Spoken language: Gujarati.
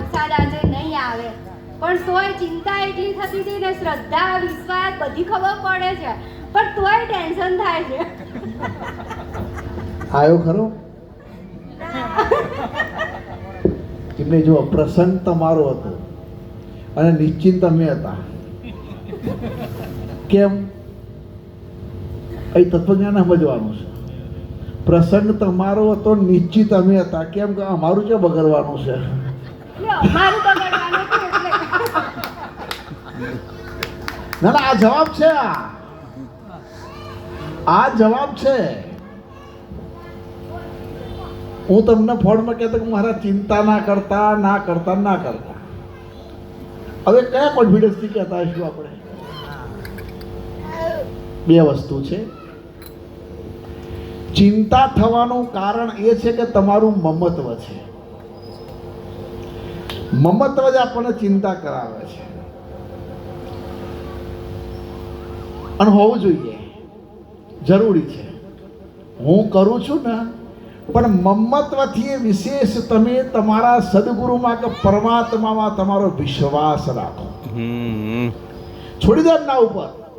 વરસાદ આજે નહીં આવે. પણ તોય ચિંતા એટલી થતી હતી ને શ્રદ્ધા, વિશ્વાસ બધી ખબર પડે છે. પણ તોય ટેન્શન થાય છે. આવ્યો ખરો? એટલે જો પ્રસંગ તમારો હતો અને નિશ્ચિંત અમે હતા. કેમ? અહીં તત્વજ્ઞાન સમજવાનું છે. પ્રસંગ તમારો હતો, નિશ્ચિત અમે હતા. કેમ કે અમારું ક્યાં બગડવાનું છે. ના આ જવાબ છે આ. આ જવાબ છે. હું તમને ફોનમાં કહેતો કે મારા ચિંતા ના કરતા ના કરતા ના કરતા. હવે કયા કોન્ફિડન્સથી કહેતા હશું આપણે? બે વસ્તુ છે. ચિંતા થવાનું કારણ એ છે કે તમારું મમત્વ છે. મમત્વ જ આપણને ચિંતા કરાવે છે. અને હોવું જોઈએ. જરૂરી છે. હું કરું છું ને પણ મમ્મત્વથી વિશેષ તમે તમારા સદગુરુમાં કે પરમાત્મામાં તમારો વિશ્વાસ રાખો. છોડી દો ના ઉપર.